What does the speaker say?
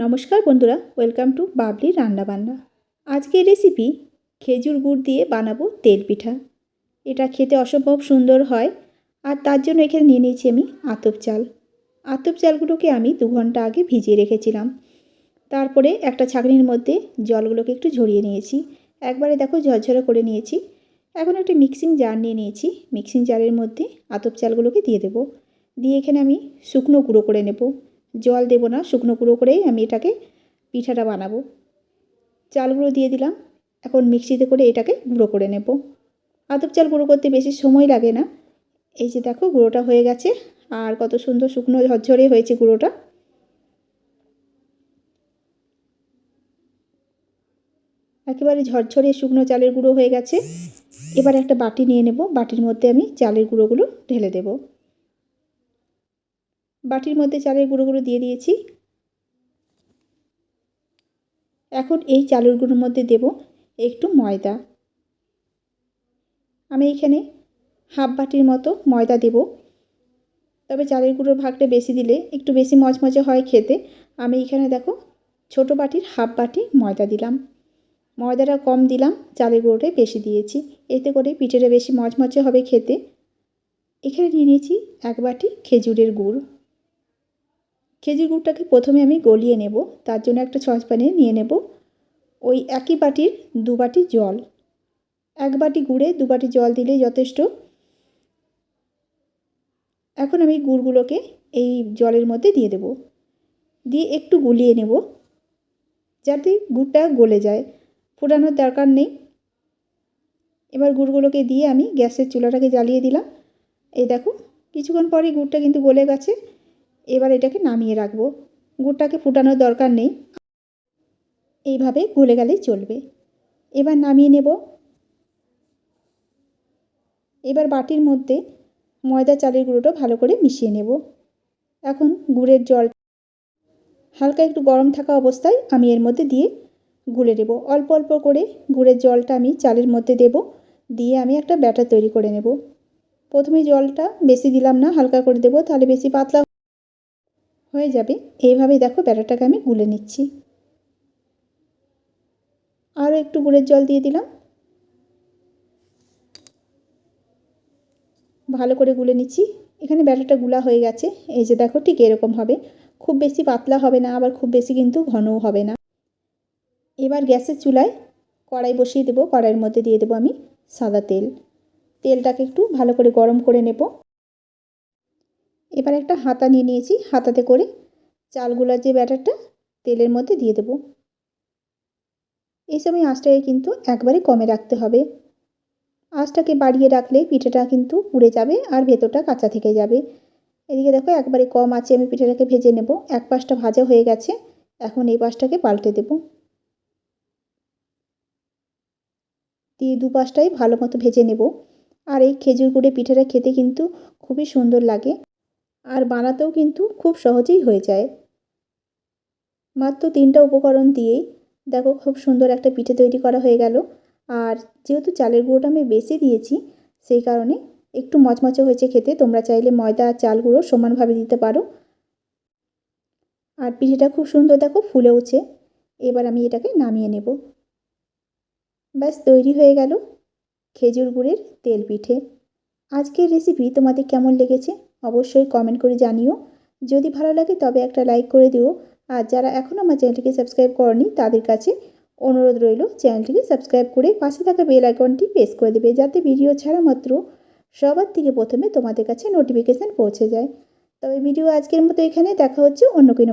নমস্কার বন্ধুরা welcome to Babli রান্নাবান্না। আজকের রেসিপি খেজুর গুড় দিয়ে বানাবো তেল পিঠা। এটা খেতে অসম্ভব সুন্দর হয়, আর তার জন্য এখানে নিয়ে নিয়েছি আমি আতপ চাল। আতপ চালগুলোকে আমি দু ঘণ্টা আগে ভিজিয়ে রেখেছিলাম। তারপরে একটা ছাঁকনির মধ্যে জলগুলোকে একটু ঝরিয়ে নিয়েছি। একবারে দেখো ঝরঝরে করে নিয়েছি। এখন একটা মিক্সিং জার নিয়ে নিয়েছি। মিক্সিং জারের মধ্যে আতপ চালগুলোকে দিয়ে দেবো। দিয়ে এখানে আমি শুকনো গুঁড়ো করে নেব। জল দেবো না, শুকনো গুঁড়ো করেই আমি এটাকে পিঠাটা বানাবো। চালগুলো দিয়ে দিলাম, এখন মিক্সিতে করে এটাকে গুঁড়ো করে নেব। আতপ চাল গুঁড়ো করতে বেশি সময় লাগে না। এই যে দেখো, গুঁড়োটা হয়ে গেছে, আর কত সুন্দর শুকনো ঝরঝরে হয়েছে গুঁড়োটা। একেবারে ঝরঝরে শুকনো চালের গুঁড়ো হয়ে গেছে। এবার একটা বাটি নিয়ে নেব, বাটির মধ্যে আমি চালের গুঁড়োগুলো ঢেলে দেব। বাটির মধ্যে চালের গুঁড়োগুলো দিয়ে দিয়েছি। এখন এই চালের গুঁড়োর মধ্যে দেব একটু ময়দা। আমি এখানে হাফ বাটির মতো ময়দা দেব। তবে চালের গুঁড়োর ভাগটা বেশি দিলে একটু বেশি মচমচে হয় খেতে। আমি এখানে দেখো ছোট বাটির হাফ বাটি ময়দা দিলাম। ময়দাটা কম দিলাম, চালের গুঁড়োটাই বেশি দিয়েছি। এতে করে পিঠেটা বেশি মচমচে হবে খেতে। এখানে নিয়ে নিয়েছি এক বাটি খেজুরের গুড়। খেজুর গুড়টাকে প্রথমে আমি গলিয়ে নেব, তার জন্য একটা সসপ্যানে নিয়ে নেব ওই একই বাটির দু বাটি জল। এক বাটি গুড়ে দু বাটি জল দিলেই যথেষ্ট। এখন আমি গুড়গুলোকে এই জলের মধ্যে দিয়ে দেব। দিয়ে একটু গুলিয়ে নেব যাতে গুড়টা গলে যায়। ফোটানোর দরকার নেই। এবার গুড়গুলোকে দিয়ে আমি গ্যাসের চুলাটাকে জ্বালিয়ে দিলাম। এই দেখো, কিছুক্ষণ পরেই গুড়টা কিন্তু গলে গেছে। এবার এটাকে নামিয়ে রাখব। গুড়টাকে ফুটানোর দরকার নেই। এইভাবে গলে গেলেই চলবে। এবার নামিয়ে নেব। এবার বাটির মধ্যে ময়দা, চালের গুঁড়োটা ভালো করে মিশিয়ে নেব। এখন গুড়ের জল হালকা একটু গরম থাকা অবস্থায় আমি এর মধ্যে দিয়ে গুলে নেব। অল্প অল্প করে গুড়ের জলটা আমি চালের মধ্যে দেব। দিয়ে আমি একটা ব্যাটার তৈরি করে নেব। প্রথমে জলটা বেশি দিলাম না, হালকা করে দেবো। তাহলে বেশি পাতলা হয়ে যাবে। এইভাবেই দেখো ব্যাটারটাকে আমি গুলে নিচ্ছি। আরও একটু গুড়ের জল দিয়ে দিলাম। ভালো করে গুলে নিচ্ছি। এখানে ব্যাটারটা গুলা হয়ে গেছে। এই যে দেখো ঠিক এরকম হবে। খুব বেশি পাতলা হবে না, আবার খুব বেশি কিন্তু ঘনও হবে না। এবার গ্যাসের চুলায় কড়াই বসিয়ে দেবো। কড়াইয়ের মধ্যে দিয়ে দেবো আমি সাদা তেল। তেলটাকে একটু ভালো করে গরম করে নেব। এবার একটা হাতা নিয়ে নিয়েছি, হাতাতে করে চালগুলার যে ব্যাটারটা, তেলের মধ্যে দিয়ে দেবো। এই সময় আঁচটাকে কিন্তু একবারে কমে রাখতে হবে। আঁচটাকে বাড়িয়ে রাখলে পিঠেটা কিন্তু পুড়ে যাবে আর ভেতরটা কাঁচা থেকে যাবে। এদিকে দেখো একবারে কম আছে আমি পিঠেটাকে ভেজে নেব। এক পাশটা ভাজা হয়ে গেছে, এখন এই পাশটাকে পাল্টে দেব। দিয়ে দু পাশটাই ভালো মতো ভেজে নেব। আর এই খেজুর গুড়ে পিঠেটা খেতে কিন্তু খুবই সুন্দর লাগে। আর বানাতেও কিন্তু খুব সহজেই হয়ে যায়। মাত্র তিনটা উপকরণ দিয়েই দেখো খুব সুন্দর একটা পিঠে তৈরি করা হয়ে গেল। আর যেহেতু চালের গুঁড়োটা আমি বেশি দিয়েছি, সেই কারণে একটু মচমচে হয়েছে খেতে। তোমরা চাইলে ময়দা আর চাল গুঁড়ো সমানভাবে দিতে পারো। আর পিঠেটা খুব সুন্দর দেখো ফুলেওছে এবার আমি এটাকে নামিয়ে নেব। ব্যাস, তৈরি হয়ে গেল খেজুর গুড়ের তেল পিঠে। আজকের রেসিপি তোমাদের কেমন লেগেছে? অবশ্যই কমেন্ট করে জানিও। যদি ভালো লাগে তবে একটা লাইক করে দিও। আর যারা এখনও আমার চ্যানেলটিকে সাবস্ক্রাইব করনি, তাদের কাছে অনুরোধ রইল চ্যানেলটিকে সাবস্ক্রাইব করে পাশে থাকা বেল আইকনটি প্রেস করে দেবে, যাতে ভিডিও ছাড়া মাত্র সবার থেকে প্রথমে তোমাদের কাছে নোটিফিকেশান পৌঁছে যায়। তবে ভিডিও আজকের মতো এখানে, দেখা হচ্ছে অন্য কোনো